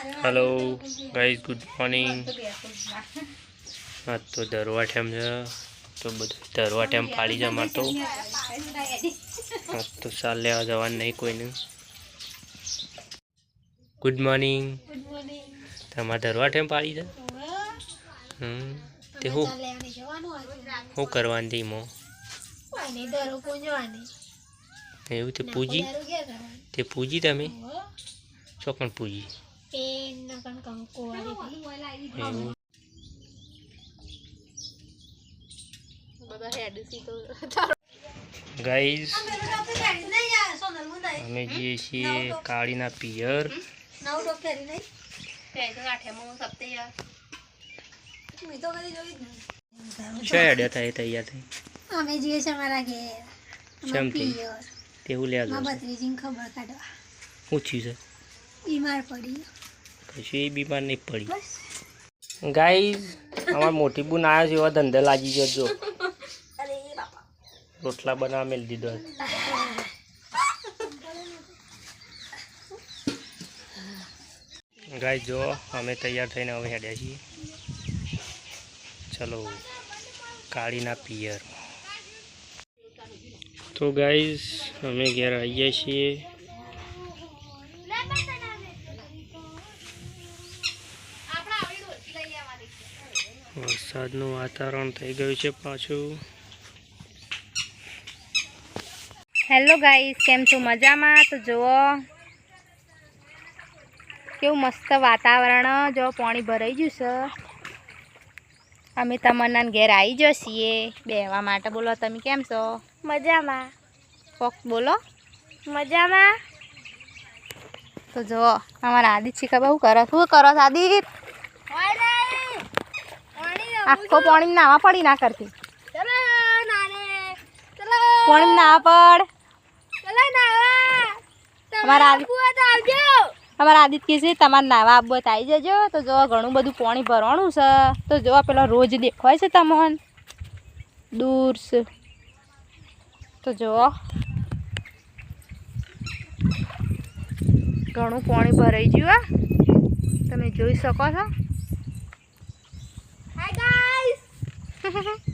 Hello guys good morning હા, તો દરવા ટેમ છે. તો બધું દરવા ટેમ પાડી છે અમારે તો. હા, તો ચાલ લેવા જવાનું નહીં કોઈને. ગુડ મોર્નિંગ તમારે દરવા ટેમ પાડી હમ, તે હું? શું કરવાની હતી મો? એવું, તે પૂજી? તે પૂજી તમે? ચોકણ પૂજી. ગાઈઝ અમે જઈએ છીએ કાળીના પિયર. છે અડ્યા થાય તૈયાર થઈ? અમે જઈએ છીએ અમારા ઘેર? પિયર. તેવું મારા જશે. ખબર કાઢવા. શું છે? બીમાર પડી. કશું એ બીમાર નહીં પડી. ગાઈઝ અમાર મોટી બુન આવ્યો છે એવા ધંધે લાગી ગયો જો. રોટલા બનાવવા મેળ દીધો ગાય જો અમે તૈયાર થઈને હવે હેડ્યા છીએ. ચલો કાળીના પિયર. તો ગાઈઝ અમે ઘેર આવીએ છીએ. વરસાદનું વાતાવરણ થઈ ગયું છે પાછું. હેલો ગાઈસ કેમ છો? મજામાં? તો જુઓ કેવું મસ્ત વાતાવરણ. જો પાણી ભરાઈ ગયું છે. અમે તમન્ના ઘેર આવી જ છીએ. બેહવા માટે. બોલો તમે કેમ છો? મજામાં. કોક બોલો. મજામાં. તો જુઓ અમારા આદિત શીખા બહુ કરો શું કરો આદિત? આખો પાણી નાવા પડી ના કરતી. પાણી ના પડ. અમારા અમારા આદિત કહે છે તમારે નાવા આવવું તો આવી જજો. તો જો ઘણું બધું પાણી ભરવાનું છે. તો જો પેલો રોજ દેખાય છે તમને. દૂર છે. તો જુઓ ઘણું પાણી ભરાઈ ગયું તમે જોઈ શકો છો. Hi guys